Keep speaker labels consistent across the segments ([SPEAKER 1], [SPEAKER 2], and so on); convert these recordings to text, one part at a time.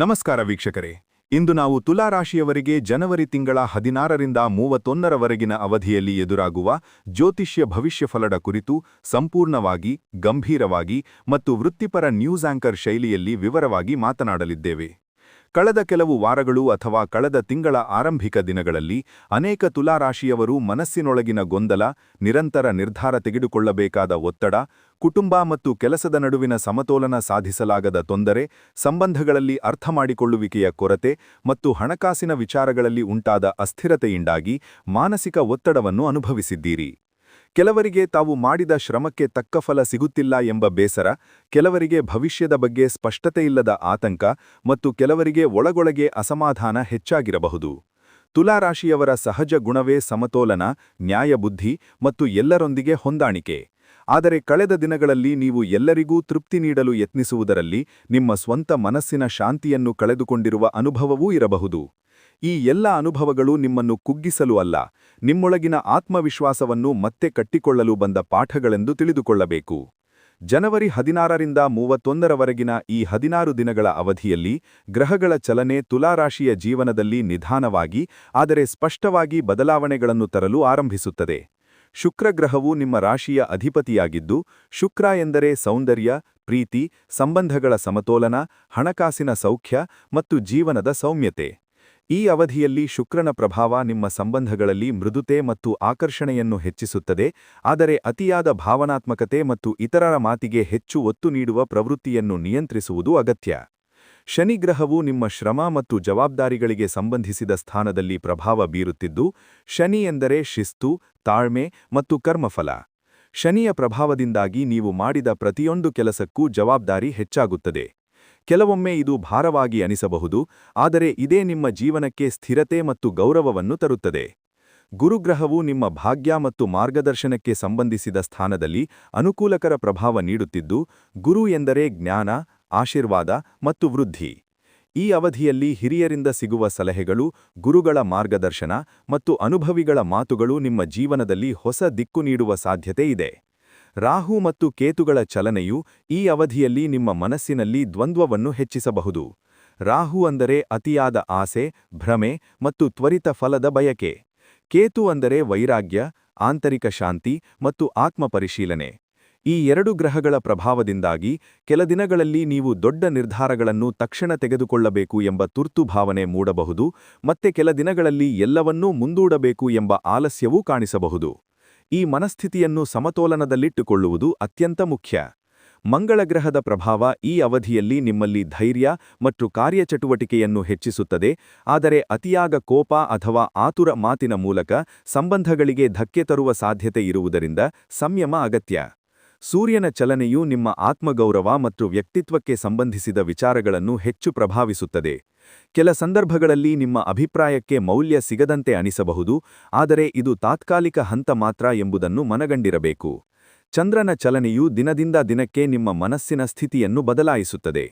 [SPEAKER 1] ನಮಸ್ಕಾರ ವೀಕ್ಷಕರೇ. ಇಂದು ನಾವು ತುಲಾರಾಶಿಯವರಿಗೆ ಜನವರಿ ತಿಂಗಳ ಹದಿನಾರರಿಂದ ಮೂವತ್ತೊಂದರವರೆಗಿನ ಅವಧಿಯಲ್ಲಿ ಎದುರಾಗುವ ಜ್ಯೋತಿಷ್ಯ ಭವಿಷ್ಯಫಲದ ಕುರಿತು ಸಂಪೂರ್ಣವಾಗಿ, ಗಂಭೀರವಾಗಿ ಮತ್ತು ವೃತ್ತಿಪರ ನ್ಯೂಸ್ ಆಂಕರ್ ಶೈಲಿಯಲ್ಲಿ ವಿವರವಾಗಿ ಮಾತನಾಡಲಿದ್ದೇವೆ. ಕಳೆದ ಕೆಲವು ವಾರಗಳು ಅಥವಾ ಕಳೆದ ತಿಂಗಳ ಆರಂಭಿಕ ದಿನಗಳಲ್ಲಿ ಅನೇಕ ತುಲಾರಾಶಿಯವರು ಮನಸ್ಸಿನೊಳಗಿನ ಗೊಂದಲ, ನಿರಂತರ ನಿರ್ಧಾರ ತೆಗೆದುಕೊಳ್ಳಬೇಕಾದ ಒತ್ತಡ, ಕುಟುಂಬ ಮತ್ತು ಕೆಲಸದ ನಡುವಿನ ಸಮತೋಲನ ಸಾಧಿಸಲಾಗದ ತೊಂದರೆ, ಸಂಬಂಧಗಳಲ್ಲಿ ಅರ್ಥಮಾಡಿಕೊಳ್ಳುವಿಕೆಯ ಕೊರತೆ ಮತ್ತು ಹಣಕಾಸಿನ ವಿಚಾರಗಳಲ್ಲಿ ಉಂಟಾದ ಅಸ್ಥಿರತೆಯಿಂದಾಗಿ ಮಾನಸಿಕ ಒತ್ತಡವನ್ನು ಅನುಭವಿಸಿದ್ದೀರಿ. ಕೆಲವರಿಗೆ ತಾವು ಮಾಡಿದ ಶ್ರಮಕ್ಕೆ ತಕ್ಕ ಫಲ ಸಿಗುತ್ತಿಲ್ಲ ಎಂಬ ಬೇಸರ, ಕೆಲವರಿಗೆ ಭವಿಷ್ಯದ ಬಗ್ಗೆ ಸ್ಪಷ್ಟತೆಯಿಲ್ಲದ ಆತಂಕ ಮತ್ತು ಕೆಲವರಿಗೆ ಒಳಗೊಳಗೆ ಅಸಮಾಧಾನ ಹೆಚ್ಚಾಗಿರಬಹುದು. ತುಲಾರಾಶಿಯವರ ಸಹಜ ಗುಣವೇ ಸಮತೋಲನ, ನ್ಯಾಯಬುದ್ಧಿ ಮತ್ತು ಎಲ್ಲರೊಂದಿಗೆ ಹೊಂದಾಣಿಕೆ. ಆದರೆ ಕಳೆದ ದಿನಗಳಲ್ಲಿ ನೀವು ಎಲ್ಲರಿಗೂ ತೃಪ್ತಿ ನೀಡಲು ಯತ್ನಿಸುವುದರಲ್ಲಿ ನಿಮ್ಮ ಸ್ವಂತ ಮನಸ್ಸಿನ ಶಾಂತಿಯನ್ನು ಕಳೆದುಕೊಂಡಿರುವ ಅನುಭವವೂ ಇರಬಹುದು. ಈ ಎಲ್ಲ ಅನುಭವಗಳು ನಿಮ್ಮನ್ನು ಕುಗ್ಗಿಸಲು ಅಲ್ಲ, ನಿಮ್ಮೊಳಗಿನ ಆತ್ಮವಿಶ್ವಾಸವನ್ನು ಮತ್ತೆ ಕಟ್ಟಿಕೊಳ್ಳಲು ಬಂದ ಪಾಠಗಳೆಂದು ತಿಳಿದುಕೊಳ್ಳಬೇಕು. ಜನವರಿ ಹದಿನಾರರಿಂದ ಮೂವತ್ತೊಂದರವರೆಗಿನ ಈ ಹದಿನಾರು ದಿನಗಳ ಅವಧಿಯಲ್ಲಿ ಗ್ರಹಗಳ ಚಲನೆ ತುಲಾರಾಶಿಯ ಜೀವನದಲ್ಲಿ ನಿಧಾನವಾಗಿ, ಆದರೆ ಸ್ಪಷ್ಟವಾಗಿ ಬದಲಾವಣೆಗಳನ್ನು ತರಲು ಆರಂಭಿಸುತ್ತದೆ. ಶುಕ್ರಗ್ರಹವು ನಿಮ್ಮ ರಾಶಿಯ ಅಧಿಪತಿಯಾಗಿದ್ದು, ಶುಕ್ರ ಎಂದರೆ ಸೌಂದರ್ಯ, ಪ್ರೀತಿ, ಸಂಬಂಧಗಳ ಸಮತೋಲನ, ಹಣಕಾಸಿನ ಸೌಖ್ಯ ಮತ್ತು ಜೀವನದ ಸೌಮ್ಯತೆ. ಈ ಅವಧಿಯಲ್ಲಿ ಶುಕ್ರನ ಪ್ರಭಾವ ನಿಮ್ಮ ಸಂಬಂಧಗಳಲ್ಲಿ ಮೃದುತೆ ಮತ್ತು ಆಕರ್ಷಣೆಯನ್ನು ಹೆಚ್ಚಿಸುತ್ತದೆ, ಆದರೆ ಅತಿಯಾದ ಭಾವನಾತ್ಮಕತೆ ಮತ್ತು ಇತರರ ಮಾತಿಗೆ ಹೆಚ್ಚು ಒತ್ತು ನೀಡುವ ಪ್ರವೃತ್ತಿಯನ್ನು ನಿಯಂತ್ರಿಸುವುದು ಅಗತ್ಯ. ಶನಿಗ್ರಹವು ನಿಮ್ಮ ಶ್ರಮ ಮತ್ತು ಜವಾಬ್ದಾರಿಗಳಿಗೆ ಸಂಬಂಧಿಸಿದ ಸ್ಥಾನದಲ್ಲಿ ಪ್ರಭಾವ ಬೀರುತ್ತಿದ್ದು, ಶನಿ ಎಂದರೆ ಶಿಸ್ತು, ತಾಳ್ಮೆ ಮತ್ತು ಕರ್ಮಫಲ. ಶನಿಯ ಪ್ರಭಾವದಿಂದಾಗಿ ನೀವು ಮಾಡಿದ ಪ್ರತಿಯೊಂದು ಕೆಲಸಕ್ಕೂ ಜವಾಬ್ದಾರಿ ಹೆಚ್ಚಾಗುತ್ತದೆ. ಕೆಲವೊಮ್ಮೆ ಇದು ಭಾರವಾಗಿ ಅನಿಸಬಹುದು, ಆದರೆ ಇದೇ ನಿಮ್ಮ ಜೀವನಕ್ಕೆ ಸ್ಥಿರತೆ ಮತ್ತು ಗೌರವವನ್ನು ತರುತ್ತದೆ. ಗುರುಗ್ರಹವು ನಿಮ್ಮ ಭಾಗ್ಯ ಮತ್ತು ಮಾರ್ಗದರ್ಶನಕ್ಕೆ ಸಂಬಂಧಿಸಿದ ಸ್ಥಾನದಲ್ಲಿ ಅನುಕೂಲಕರ ಪ್ರಭಾವ ನೀಡುತ್ತಿದ್ದು, ಗುರು ಎಂದರೆ ಜ್ಞಾನ ಆಶೀರ್ವಾದ ಮತ್ತು ವೃದ್ಧಿ. ಈ ಅವಧಿಯಲ್ಲಿ ಹಿರಿಯರಿಂದ ಸಿಗುವ ಸಲಹೆಗಳು, ಗುರುಗಳ ಮಾರ್ಗದರ್ಶನ ಮತ್ತು ಅನುಭವಿಗಳ ಮಾತುಗಳು ನಿಮ್ಮ ಜೀವನದಲ್ಲಿ ಹೊಸ ದಿಕ್ಕು ನೀಡುವ ಸಾಧ್ಯತೆ ಇದೆ. ರಾಹು ಮತ್ತು ಕೇತುಗಳ ಚಲನೆಯು ಈ ಅವಧಿಯಲ್ಲಿ ನಿಮ್ಮ ಮನಸ್ಸಿನಲ್ಲಿ ದ್ವಂದ್ವವನ್ನು ಹೆಚ್ಚಿಸಬಹುದು. ರಾಹು ಅಂದರೆ ಅತಿಯಾದ ಆಸೆ, ಭ್ರಮೆ ಮತ್ತು ತ್ವರಿತ ಫಲದ ಬಯಕೆ. ಕೇತು ಅಂದರೆ ವೈರಾಗ್ಯ, ಆಂತರಿಕ ಶಾಂತಿ ಮತ್ತು ಆತ್ಮಪರಿಶೀಲನೆ. ಈ ಎರಡು ಗ್ರಹಗಳ ಪ್ರಭಾವದಿಂದಾಗಿ ಕೆಲ ದಿನಗಳಲ್ಲಿ ನೀವು ದೊಡ್ಡ ನಿರ್ಧಾರಗಳನ್ನು ತಕ್ಷಣ ತೆಗೆದುಕೊಳ್ಳಬೇಕು ಎಂಬ ತುರ್ತು ಭಾವನೆ ಮೂಡಬಹುದು ಮತ್ತೆ ಕೆಲ ದಿನಗಳಲ್ಲಿ ಎಲ್ಲವನ್ನೂ ಮುಂದೂಡಬೇಕು ಎಂಬ ಆಲಸ್ಯವೂ ಕಾಣಿಸಬಹುದು. ಈ ಮನಸ್ಥಿತಿಯನ್ನು ಸಮತೋಲನದಲ್ಲಿಟ್ಟುಕೊಳ್ಳುವುದು ಅತ್ಯಂತ ಮುಖ್ಯ. ಮಂಗಳ ಗ್ರಹದ ಪ್ರಭಾವ ಈ ಅವಧಿಯಲ್ಲಿ ನಿಮ್ಮಲ್ಲಿ ಧೈರ್ಯ ಮತ್ತು ಕಾರ್ಯಚಟುವಟಿಕೆಯನ್ನು ಹೆಚ್ಚಿಸುತ್ತದೆ, ಆದರೆ ಅತಿಯಾಗ ಕೋಪ ಅಥವಾ ಆತುರ ಮಾತಿನ ಮೂಲಕ ಸಂಬಂಧಗಳಿಗೆ ಧಕ್ಕೆ ತರುವ ಸಾಧ್ಯತೆ ಇರುವುದರಿಂದ ಸಂಯಮ ಅಗತ್ಯ. ಸೂರ್ಯನ ಚಲನೆಯು ನಿಮ್ಮ ಆತ್ಮಗೌರವ ಮತ್ತು ವ್ಯಕ್ತಿತ್ವಕ್ಕೆ ಸಂಬಂಧಿಸಿದ ವಿಚಾರಗಳನ್ನು ಹೆಚ್ಚು ಪ್ರಭಾವಿಸುತ್ತದೆ. ಕೆಲ ಸಂದರ್ಭಗಳಲ್ಲಿ ನಿಮ್ಮ ಅಭಿಪ್ರಾಯಕ್ಕೆ ಮೌಲ್ಯ ಸಿಗದಂತೆ ಅನಿಸಬಹುದು, ಆದರೆ ಇದು ತಾತ್ಕಾಲಿಕ ಹಂತ ಮಾತ್ರ ಎಂಬುದನ್ನು ಮನಗಂಡಿರಬೇಕು. ಚಂದ್ರನ ಚಲನೆಯು ದಿನದಿಂದ ದಿನಕ್ಕೆ ನಿಮ್ಮ ಮನಸ್ಸಿನ ಸ್ಥಿತಿಯನ್ನು ಬದಲಾಯಿಸುತ್ತದೆ.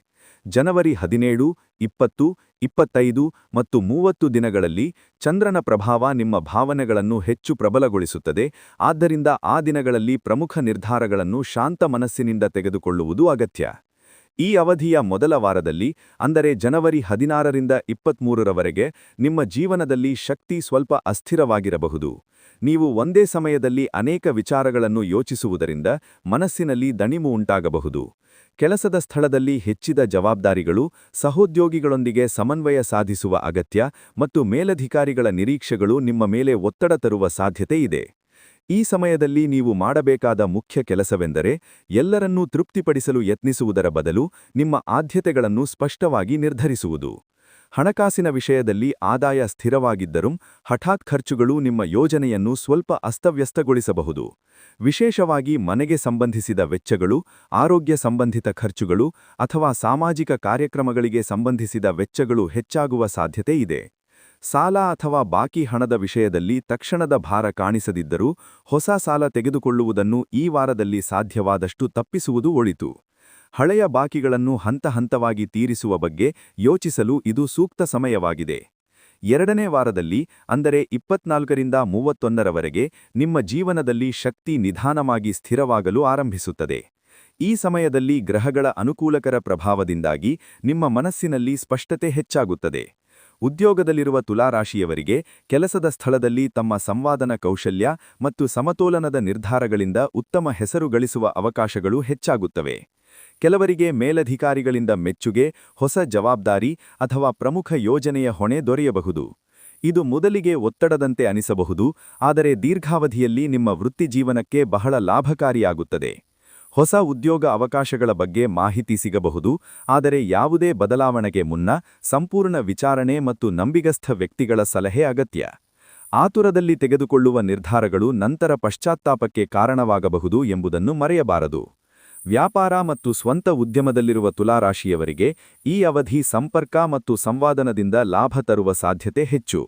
[SPEAKER 1] ಜನವರಿ ಹದಿನೇಳು, ಇಪ್ಪತ್ತು, ಇಪ್ಪತ್ತೈದು ಮತ್ತು ಮೂವತ್ತು ದಿನಗಳಲ್ಲಿ ಚಂದ್ರನ ಪ್ರಭಾವ ನಿಮ್ಮ ಭಾವನೆಗಳನ್ನು ಹೆಚ್ಚು ಪ್ರಬಲಗೊಳಿಸುತ್ತದೆ. ಆದ್ದರಿಂದ ಆ ದಿನಗಳಲ್ಲಿ ಪ್ರಮುಖ ನಿರ್ಧಾರಗಳನ್ನು ಶಾಂತ ಮನಸ್ಸಿನಿಂದ ತೆಗೆದುಕೊಳ್ಳುವುದು ಅಗತ್ಯ. ಈ ಅವಧಿಯ ಮೊದಲ ವಾರದಲ್ಲಿ, ಅಂದರೆ ಜನವರಿ ಹದಿನಾರರಿಂದ ಇಪ್ಪತ್ಮೂರರವರೆಗೆ, ನಿಮ್ಮ ಜೀವನದಲ್ಲಿ ಶಕ್ತಿ ಸ್ವಲ್ಪ ಅಸ್ಥಿರವಾಗಿರಬಹುದು. ನೀವು ಒಂದೇ ಸಮಯದಲ್ಲಿ ಅನೇಕ ವಿಚಾರಗಳನ್ನು ಯೋಚಿಸುವುದರಿಂದ ಮನಸ್ಸಿನಲ್ಲಿ ದಣಿಮು ಉಂಟಾಗಬಹುದು. ಕೆಲಸದ ಸ್ಥಳದಲ್ಲಿ ಹೆಚ್ಚಿದ ಜವಾಬ್ದಾರಿಗಳು, ಸಹೋದ್ಯೋಗಿಗಳೊಂದಿಗೆ ಸಮನ್ವಯ ಸಾಧಿಸುವ ಅಗತ್ಯ ಮತ್ತು ಮೇಲಧಿಕಾರಿಗಳ ನಿರೀಕ್ಷೆಗಳು ನಿಮ್ಮ ಮೇಲೆ ಒತ್ತಡ ತರುವ ಸಾಧ್ಯತೆ ಇದೆ. ಈ ಸಮಯದಲ್ಲಿ ನೀವು ಮಾಡಬೇಕಾದ ಮುಖ್ಯ ಕೆಲಸವೆಂದರೆ, ಎಲ್ಲರನ್ನೂ ತೃಪ್ತಿಪಡಿಸಲು ಯತ್ನಿಸುವುದರ ಬದಲು ನಿಮ್ಮ ಆದ್ಯತೆಗಳನ್ನು ಸ್ಪಷ್ಟವಾಗಿ ನಿರ್ಧರಿಸುವುದು. ಹಣಕಾಸಿನ ವಿಷಯದಲ್ಲಿ ಆದಾಯ ಸ್ಥಿರವಾಗಿದ್ದರೂ ಹಠಾತ್ ಖರ್ಚುಗಳು ನಿಮ್ಮ ಯೋಜನೆಯನ್ನು ಸ್ವಲ್ಪ ಅಸ್ತವ್ಯಸ್ತಗೊಳಿಸಬಹುದು. ವಿಶೇಷವಾಗಿ ಮನೆಗೆ ಸಂಬಂಧಿಸಿದ ವೆಚ್ಚಗಳು, ಆರೋಗ್ಯ ಸಂಬಂಧಿತ ಖರ್ಚುಗಳು ಅಥವಾ ಸಾಮಾಜಿಕ ಕಾರ್ಯಕ್ರಮಗಳಿಗೆ ಸಂಬಂಧಿಸಿದ ವೆಚ್ಚಗಳು ಹೆಚ್ಚಾಗುವ ಸಾಧ್ಯತೆ ಇದೆ. ಸಾಲ ಅಥವಾ ಬಾಕಿ ಹಣದ ವಿಷಯದಲ್ಲಿ ತಕ್ಷಣದ ಭಾರ ಕಾಣಿಸದಿದ್ದರೂ ಹೊಸ ಸಾಲ ತೆಗೆದುಕೊಳ್ಳುವುದನ್ನು ಈ ವಾರದಲ್ಲಿ ಸಾಧ್ಯವಾದಷ್ಟು ತಪ್ಪಿಸುವುದು ಒಳಿತು. ಹಳೆಯ ಬಾಕಿಗಳನ್ನು ಹಂತ ಹಂತವಾಗಿ ತೀರಿಸುವ ಬಗ್ಗೆ ಯೋಚಿಸಲು ಇದು ಸೂಕ್ತ ಸಮಯವಾಗಿದೆ. ಎರಡನೇ ವಾರದಲ್ಲಿ, ಅಂದರೆ ಇಪ್ಪತ್ನಾಲ್ಕರಿಂದ ಮೂವತ್ತೊಂದರವರೆಗೆ, ನಿಮ್ಮ ಜೀವನದಲ್ಲಿ ಶಕ್ತಿ ನಿಧಾನವಾಗಿ ಸ್ಥಿರವಾಗಲು ಆರಂಭಿಸುತ್ತದೆ.
[SPEAKER 2] ಈ ಸಮಯದಲ್ಲಿ ಗ್ರಹಗಳ ಅನುಕೂಲಕರ ಪ್ರಭಾವದಿಂದಾಗಿ ನಿಮ್ಮ ಮನಸ್ಸಿನಲ್ಲಿ ಸ್ಪಷ್ಟತೆ ಹೆಚ್ಚಾಗುತ್ತದೆ. ಉದ್ಯೋಗದಲ್ಲಿರುವ ತುಲಾರಾಶಿಯವರಿಗೆ ಕೆಲಸದ ಸ್ಥಳದಲ್ಲಿ ತಮ್ಮ ಸಂವಾದನ ಕೌಶಲ್ಯ ಮತ್ತು ಸಮತೋಲನದ ನಿರ್ಧಾರಗಳಿಂದ ಉತ್ತಮ ಹೆಸರು ಗಳಿಸುವ ಅವಕಾಶಗಳು ಹೆಚ್ಚಾಗುತ್ತವೆ. ಕೆಲವರಿಗೆ ಮೇಲಧಿಕಾರಿಗಳಿಂದ ಮೆಚ್ಚುಗೆ, ಹೊಸ ಜವಾಬ್ದಾರಿ ಅಥವಾ ಪ್ರಮುಖ ಯೋಜನೆಯ ಹೊಣೆ ದೊರೆಯಬಹುದು. ಇದು ಮೊದಲಿಗೆ ಒತ್ತಡದಂತೆ ಅನಿಸಬಹುದು, ಆದರೆ ದೀರ್ಘಾವಧಿಯಲ್ಲಿ ನಿಮ್ಮ ವೃತ್ತಿಜೀವನಕ್ಕೆ ಬಹಳ ಲಾಭಕಾರಿಯಾಗುತ್ತದೆ. ಹೊಸ ಉದ್ಯೋಗ ಅವಕಾಶಗಳ ಬಗ್ಗೆ ಮಾಹಿತಿ ಸಿಗಬಹುದು, ಆದರೆ ಯಾವುದೇ ಬದಲಾವಣೆಗೆ ಮುನ್ನ ಸಂಪೂರ್ಣ ವಿಚಾರಣೆ ಮತ್ತು ನಂಬಿಗಸ್ಥ ವ್ಯಕ್ತಿಗಳ ಸಲಹೆ ಅಗತ್ಯ. ಆತುರದಲ್ಲಿ ತೆಗೆದುಕೊಳ್ಳುವ ನಿರ್ಧಾರಗಳು ನಂತರ ಪಶ್ಚಾತ್ತಾಪಕ್ಕೆ ಕಾರಣವಾಗಬಹುದು ಎಂಬುದನ್ನು ಮರೆಯಬಾರದು. ವ್ಯಾಪಾರ ಮತ್ತು ಸ್ವಂತ ಉದ್ಯಮದಲ್ಲಿರುವ ತುಲಾರಾಶಿಯವರಿಗೆ ಈ ಅವಧಿ ಸಂಪರ್ಕ ಮತ್ತು ಸಂವಾದನದಿಂದ ಲಾಭ ತರುವ ಸಾಧ್ಯತೆ ಹೆಚ್ಚು.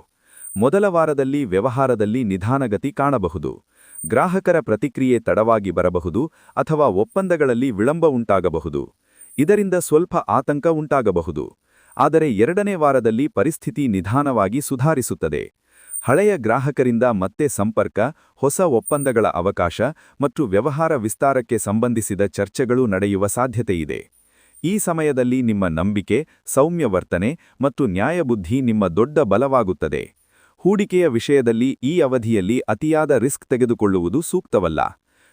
[SPEAKER 2] ಮೊದಲ ವಾರದಲ್ಲಿ ವ್ಯವಹಾರದಲ್ಲಿ ನಿಧಾನಗತಿ ಕಾಣಬಹುದು. ಗ್ರಾಹಕರ ಪ್ರತಿಕ್ರಿಯೆ ತಡವಾಗಿ ಬರಬಹುದು ಅಥವಾ ಒಪ್ಪಂದಗಳಲ್ಲಿ ವಿಳಂಬ ಉಂಟಾಗಬಹುದು. ಇದರಿಂದ ಸ್ವಲ್ಪ ಆತಂಕ ಉಂಟಾಗಬಹುದು. ಆದರೆ ಎರಡನೇ ವಾರದಲ್ಲಿ ಪರಿಸ್ಥಿತಿ ನಿಧಾನವಾಗಿ ಸುಧಾರಿಸುತ್ತದೆ. ಹಳೆಯ ಗ್ರಾಹಕರಿಂದ ಮತ್ತೆ ಸಂಪರ್ಕ, ಹೊಸ ಒಪ್ಪಂದಗಳ ಅವಕಾಶ ಮತ್ತು ವ್ಯವಹಾರ ವಿಸ್ತಾರಕ್ಕೆ ಸಂಬಂಧಿಸಿದ ಚರ್ಚೆಗಳು ನಡೆಯುವ ಸಾಧ್ಯತೆಯಿದೆ. ಈ ಸಮಯದಲ್ಲಿ ನಿಮ್ಮ ನಂಬಿಕೆ ಸೌಮ್ಯ ವರ್ತನೆ ಮತ್ತು ನ್ಯಾಯಬುದ್ಧಿ ನಿಮ್ಮ ದೊಡ್ಡ ಬಲವಾಗುತ್ತದೆ. ಹೂಡಿಕೆಯ ವಿಷಯದಲ್ಲಿ ಈ ಅವಧಿಯಲ್ಲಿ ಅತಿಯಾದ ರಿಸ್ಕ್ ತೆಗೆದುಕೊಳ್ಳುವುದು ಸೂಕ್ತವಲ್ಲ.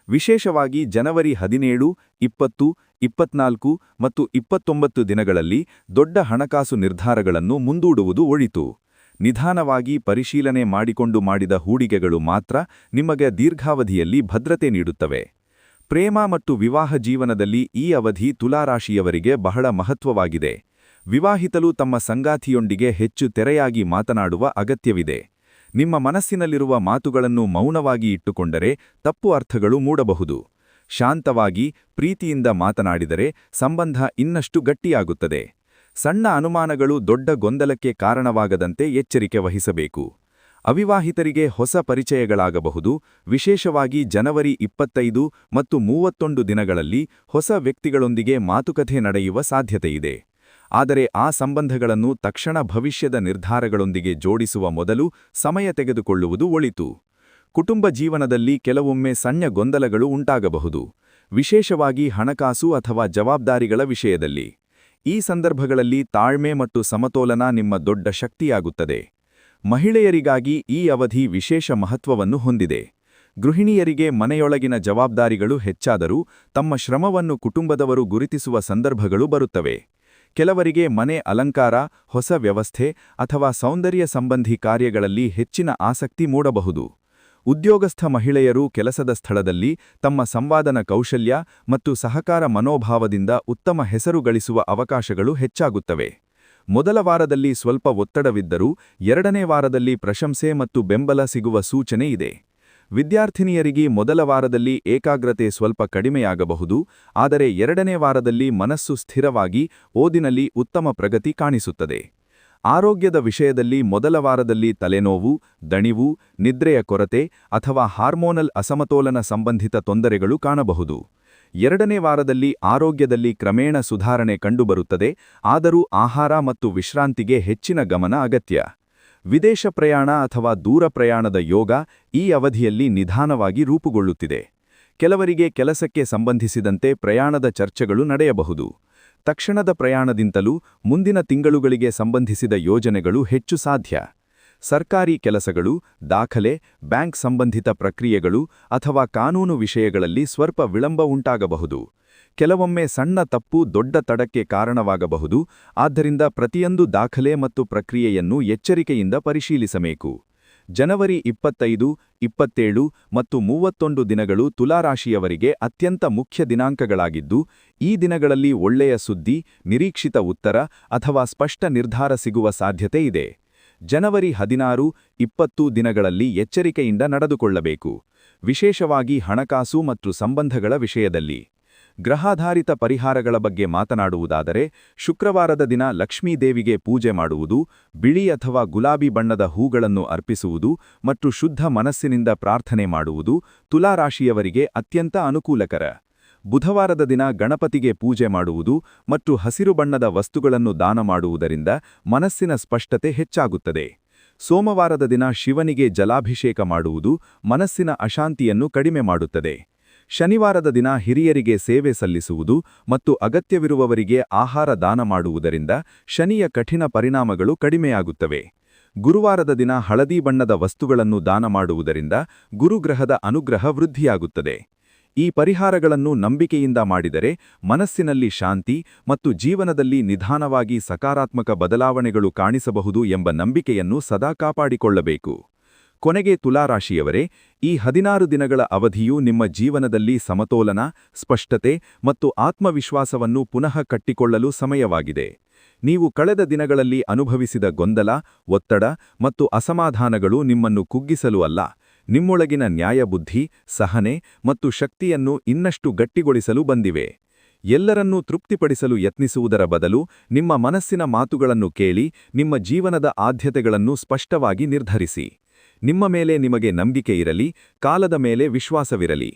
[SPEAKER 2] ವಿಶೇಷವಾಗಿ ಜನವರಿ ಹದಿನೇಳು, ಇಪ್ಪತ್ತು, ಇಪ್ಪತ್ನಾಲ್ಕು ಮತ್ತು ಇಪ್ಪತ್ತೊಂಬತ್ತು ದಿನಗಳಲ್ಲಿ ದೊಡ್ಡ ಹಣಕಾಸು ನಿರ್ಧಾರಗಳನ್ನು ಮುಂದೂಡುವುದು ಒಳಿತು. ನಿಧಾನವಾಗಿ ಪರಿಶೀಲನೆ ಮಾಡಿಕೊಂಡು ಮಾಡಿದ ಹೂಡಿಕೆಗಳು ಮಾತ್ರ ನಿಮಗೆ ದೀರ್ಘಾವಧಿಯಲ್ಲಿ ಭದ್ರತೆ ನೀಡುತ್ತವೆ. ಪ್ರೇಮ ಮತ್ತು ವಿವಾಹ ಜೀವನದಲ್ಲಿ ಈ ಅವಧಿ ತುಲಾರಾಶಿಯವರಿಗೆ ಬಹಳ ಮಹತ್ವವಾಗಿದೆ. ವಿವಾಹಿತಲು ತಮ್ಮ ಸಂಗಾತಿಯೊಂದಿಗೆ ಹೆಚ್ಚು ತೆರೆಯಾಗಿ ಮಾತನಾಡುವ ಅಗತ್ಯವಿದೆ. ನಿಮ್ಮ ಮನಸ್ಸಿನಲ್ಲಿರುವ ಮಾತುಗಳನ್ನು ಮೌನವಾಗಿ ಇಟ್ಟುಕೊಂಡರೆ ತಪ್ಪು ಅರ್ಥಗಳು ಮೂಡಬಹುದು. ಶಾಂತವಾಗಿ, ಪ್ರೀತಿಯಿಂದ ಮಾತನಾಡಿದರೆ ಸಂಬಂಧ ಇನ್ನಷ್ಟು ಗಟ್ಟಿಯಾಗುತ್ತದೆ. ಸಣ್ಣ ಅನುಮಾನಗಳು ದೊಡ್ಡ ಗೊಂದಲಕ್ಕೆ ಕಾರಣವಾಗದಂತೆ ಎಚ್ಚರಿಕೆ ವಹಿಸಬೇಕು. ಅವಿವಾಹಿತರಿಗೆ ಹೊಸ ಪರಿಚಯಗಳಾಗಬಹುದು. ವಿಶೇಷವಾಗಿ ಜನವರಿ ಇಪ್ಪತ್ತೈದು ಮತ್ತು ಮೂವತ್ತೊಂದು ದಿನಗಳಲ್ಲಿ ಹೊಸ ವ್ಯಕ್ತಿಗಳೊಂದಿಗೆ ಮಾತುಕತೆ ನಡೆಯುವ ಸಾಧ್ಯತೆಯಿದೆ. ಆದರೆ ಆ ಸಂಬಂಧಗಳನ್ನು ತಕ್ಷಣ ಭವಿಷ್ಯದ ನಿರ್ಧಾರಗಳೊಂದಿಗೆ ಜೋಡಿಸುವ ಮೊದಲು ಸಮಯ ತೆಗೆದುಕೊಳ್ಳುವುದು ಒಳಿತು. ಕುಟುಂಬ ಜೀವನದಲ್ಲಿ ಕೆಲವೊಮ್ಮೆ ಸಣ್ಣ ಗೊಂದಲಗಳು ಉಂಟಾಗಬಹುದು. ವಿಶೇಷವಾಗಿ ಹಣಕಾಸು ಅಥವಾ ಜವಾಬ್ದಾರಿಗಳ ವಿಷಯದಲ್ಲಿ. ಈ ಸಂದರ್ಭಗಳಲ್ಲಿ ತಾಳ್ಮೆ ಮತ್ತು ಸಮತೋಲನ ನಿಮ್ಮ ದೊಡ್ಡ ಶಕ್ತಿಯಾಗುತ್ತದೆ. ಮಹಿಳೆಯರಿಗಾಗಿ ಈ ಅವಧಿ ವಿಶೇಷ ಮಹತ್ವವನ್ನು ಹೊಂದಿದೆ. ಗೃಹಿಣಿಯರಿಗೆ ಮನೆಯೊಳಗಿನ ಜವಾಬ್ದಾರಿಗಳು ಹೆಚ್ಚಾದರೂ ತಮ್ಮ ಶ್ರಮವನ್ನು ಕುಟುಂಬದವರು ಗುರುತಿಸುವ ಸಂದರ್ಭಗಳು ಬರುತ್ತವೆ. ಕೆಲವರಿಗೆ ಮನೆ ಅಲಂಕಾರ, ಹೊಸ ವ್ಯವಸ್ಥೆ ಅಥವಾ ಸೌಂದರ್ಯ ಸಂಬಂಧಿ ಕಾರ್ಯಗಳಲ್ಲಿ ಹೆಚ್ಚಿನ ಆಸಕ್ತಿ ಮೂಡಬಹುದು. ಉದ್ಯೋಗಸ್ಥ ಮಹಿಳೆಯರು ಕೆಲಸದ ಸ್ಥಳದಲ್ಲಿ ತಮ್ಮ ಸಂವಾದನ ಕೌಶಲ್ಯ ಮತ್ತು ಸಹಕಾರ ಮನೋಭಾವದಿಂದ ಉತ್ತಮ ಹೆಸರು ಗಳಿಸುವ ಅವಕಾಶಗಳು ಹೆಚ್ಚಾಗುತ್ತವೆ. ಮೊದಲ ವಾರದಲ್ಲಿ ಸ್ವಲ್ಪ ಒತ್ತಡವಿದ್ದರೂ ಎರಡನೇ ವಾರದಲ್ಲಿ ಪ್ರಶಂಸೆ ಮತ್ತು ಬೆಂಬಲ ಸಿಗುವ ಸೂಚನೆ ಇದೆ. ವಿದ್ಯಾರ್ಥಿನಿಯರಿಗೆ ಮೊದಲ ವಾರದಲ್ಲಿ ಏಕಾಗ್ರತೆ ಸ್ವಲ್ಪ ಕಡಿಮೆಯಾಗಬಹುದು, ಆದರೆ ಎರಡನೇ ವಾರದಲ್ಲಿ ಮನಸ್ಸು ಸ್ಥಿರವಾಗಿ ಓದಿನಲ್ಲಿ ಉತ್ತಮ ಪ್ರಗತಿ ಕಾಣಿಸುತ್ತದೆ. ಆರೋಗ್ಯದ ವಿಷಯದಲ್ಲಿ ಮೊದಲ ವಾರದಲ್ಲಿ ತಲೆನೋವು, ದಣಿವು, ನಿದ್ರೆಯ ಕೊರತೆ ಅಥವಾ ಹಾರ್ಮೋನಲ್ ಅಸಮತೋಲನ ಸಂಬಂಧಿತ ತೊಂದರೆಗಳು ಕಾಣಬಹುದು. ಎರಡನೇ ವಾರದಲ್ಲಿ ಆರೋಗ್ಯದಲ್ಲಿ ಕ್ರಮೇಣ ಸುಧಾರಣೆ ಕಂಡುಬರುತ್ತದೆ, ಆದರೂ ಆಹಾರ ಮತ್ತು ವಿಶ್ರಾಂತಿಗೆ ಹೆಚ್ಚಿನ ಗಮನ ಅಗತ್ಯ. ವಿದೇಶ ಪ್ರಯಾಣ ಅಥವಾ ದೂರ ಪ್ರಯಾಣದ ಯೋಗ ಈ ಅವಧಿಯಲ್ಲಿ ನಿಧಾನವಾಗಿ ರೂಪುಗೊಳ್ಳುತ್ತಿದೆ. ಕೆಲವರಿಗೆ ಕೆಲಸಕ್ಕೆ ಸಂಬಂಧಿಸಿದಂತೆ ಪ್ರಯಾಣದ ಚರ್ಚೆಗಳು ನಡೆಯಬಹುದು. ತಕ್ಷಣದ ಪ್ರಯಾಣದಿಂತಲೂ ಮುಂದಿನ ತಿಂಗಳುಗಳಿಗೆ ಸಂಬಂಧಿಸಿದ ಯೋಜನೆಗಳು ಹೆಚ್ಚು ಸಾಧ್ಯ. ಸರ್ಕಾರಿ ಕೆಲಸಗಳು, ದಾಖಲೆ, ಬ್ಯಾಂಕ್ ಸಂಬಂಧಿತ ಪ್ರಕ್ರಿಯೆಗಳು ಅಥವಾ ಕಾನೂನು ವಿಷಯಗಳಲ್ಲಿ ಸ್ವಲ್ಪ ವಿಳಂಬ ಉಂಟಾಗಬಹುದು. ಕೆಲವೊಮ್ಮೆ ಸಣ್ಣ ತಪ್ಪು ದೊಡ್ಡ ತಡಕ್ಕೆ ಕಾರಣವಾಗಬಹುದು. ಆದ್ದರಿಂದ ಪ್ರತಿಯೊಂದು ದಾಖಲೆ ಮತ್ತು ಪ್ರಕ್ರಿಯೆಯನ್ನು ಎಚ್ಚರಿಕೆಯಿಂದ ಪರಿಶೀಲಿಸಬೇಕು. ಜನವರಿ ಇಪ್ಪತ್ತೈದು, ಇಪ್ಪತ್ತೇಳು ಮತ್ತು ಮೂವತ್ತೊಂದು ದಿನಗಳು ತುಲಾರಾಶಿಯವರಿಗೆ ಅತ್ಯಂತ ಮುಖ್ಯ ದಿನಾಂಕಗಳಾಗಿದ್ದು, ಈ ದಿನಗಳಲ್ಲಿ ಒಳ್ಳೆಯ ಸುದ್ದಿ, ನಿರೀಕ್ಷಿತ ಉತ್ತರ ಅಥವಾ ಸ್ಪಷ್ಟ ನಿರ್ಧಾರ ಸಿಗುವ ಸಾಧ್ಯತೆ ಇದೆ. ಜನವರಿ ಹದಿನಾರು, ಇಪ್ಪತ್ತು ದಿನಗಳಲ್ಲಿ ಎಚ್ಚರಿಕೆಯಿಂದ ನಡೆದುಕೊಳ್ಳಬೇಕು. ವಿಶೇಷವಾಗಿ ಹಣಕಾಸು ಮತ್ತು ಸಂಬಂಧಗಳ ವಿಷಯದಲ್ಲಿ. ಗ್ರಹಾಧಾರಿತ ಪರಿಹಾರಗಳ ಬಗ್ಗೆ ಮಾತನಾಡುವುದಾದರೆ, ಶುಕ್ರವಾರದ ದಿನ ಲಕ್ಷ್ಮೀದೇವಿಗೆ ಪೂಜೆ ಮಾಡುವುದು, ಬಿಳಿ ಅಥವಾ ಗುಲಾಬಿ ಬಣ್ಣದ ಹೂಗಳನ್ನು ಅರ್ಪಿಸುವುದು ಮತ್ತು ಶುದ್ಧ ಮನಸ್ಸಿನಿಂದ ಪ್ರಾರ್ಥನೆ ಮಾಡುವುದು ತುಲಾರಾಶಿಯವರಿಗೆ ಅತ್ಯಂತ ಅನುಕೂಲಕರ. ಬುಧವಾರದ ದಿನ ಗಣಪತಿಗೆ ಪೂಜೆ ಮಾಡುವುದು ಮತ್ತು ಹಸಿರು ಬಣ್ಣದ ವಸ್ತುಗಳನ್ನು ದಾನ ಮಾಡುವುದರಿಂದ ಮನಸ್ಸಿನ ಸ್ಪಷ್ಟತೆ ಹೆಚ್ಚಾಗುತ್ತದೆ. ಸೋಮವಾರದ ದಿನ ಶಿವನಿಗೆ ಜಲಾಭಿಷೇಕ ಮಾಡುವುದು ಮನಸ್ಸಿನ ಅಶಾಂತಿಯನ್ನು ಕಡಿಮೆ ಮಾಡುತ್ತದೆ. ಶನಿವಾರದ ದಿನ ಹಿರಿಯರಿಗೆ ಸೇವೆ ಸಲ್ಲಿಸುವುದು ಮತ್ತು ಅಗತ್ಯವಿರುವವರಿಗೆ ಆಹಾರ ದಾನ ಮಾಡುವುದರಿಂದ ಶನಿಯ ಕಠಿಣ ಪರಿಣಾಮಗಳು ಕಡಿಮೆಯಾಗುತ್ತವೆ. ಗುರುವಾರದ ದಿನ ಹಳದಿ ಬಣ್ಣದ ವಸ್ತುಗಳನ್ನು ದಾನ ಮಾಡುವುದರಿಂದ ಗುರುಗ್ರಹದ ಅನುಗ್ರಹ ವೃದ್ಧಿಯಾಗುತ್ತದೆ. ಈ ಪರಿಹಾರಗಳನ್ನು ನಂಬಿಕೆಯಿಂದ ಮಾಡಿದರೆ ಮನಸ್ಸಿನಲ್ಲಿ ಶಾಂತಿ ಮತ್ತು ಜೀವನದಲ್ಲಿ ನಿಧಾನವಾಗಿ ಸಕಾರಾತ್ಮಕ ಬದಲಾವಣೆಗಳು ಕಾಣಿಸಬಹುದು ಎಂಬ ನಂಬಿಕೆಯನ್ನು ಸದಾ ಕಾಪಾಡಿಕೊಳ್ಳಬೇಕು. ಕೊನೆಗೆ ತುಲಾರಾಶಿಯವರೇ, ಈ ಹದಿನಾರು ದಿನಗಳ ಅವಧಿಯು ನಿಮ್ಮ ಜೀವನದಲ್ಲಿ ಸಮತೋಲನ, ಸ್ಪಷ್ಟತೆ ಮತ್ತು ಆತ್ಮವಿಶ್ವಾಸವನ್ನು ಪುನಃ ಕಟ್ಟಿಕೊಳ್ಳಲು ಸಮಯವಾಗಿದೆ. ನೀವು ಕಳೆದ ದಿನಗಳಲ್ಲಿ ಅನುಭವಿಸಿದ ಗೊಂದಲ, ಒತ್ತಡ ಮತ್ತು ಅಸಮಾಧಾನಗಳು ನಿಮ್ಮನ್ನು ಕುಗ್ಗಿಸಲು ಅಲ್ಲ. ನಿಮ್ಮೊಳಗಿನ ನ್ಯಾಯಬುದ್ಧಿ, ಸಹನೆ ಮತ್ತು ಶಕ್ತಿಯನ್ನು ಇನ್ನಷ್ಟು ಗಟ್ಟಿಗೊಳಿಸಲು ಬಂದಿವೆ. ಎಲ್ಲರನ್ನೂ ತೃಪ್ತಿಪಡಿಸಲು ಯತ್ನಿಸುವುದರ ಬದಲು ನಿಮ್ಮ ಮನಸ್ಸಿನ ಮಾತುಗಳನ್ನು ಕೇಳಿ, ನಿಮ್ಮ ಜೀವನದ ಆದ್ಯತೆಗಳನ್ನು ಸ್ಪಷ್ಟವಾಗಿ ನಿರ್ಧರಿಸಿ. ನಿಮ್ಮ ಮೇಲೆ ನಿಮಗೆ ನಂಬಿಕೆ ಇರಲಿ ಕಾಲದ ಮೇಲೆ ವಿಶ್ವಾಸವಿರಲಿ.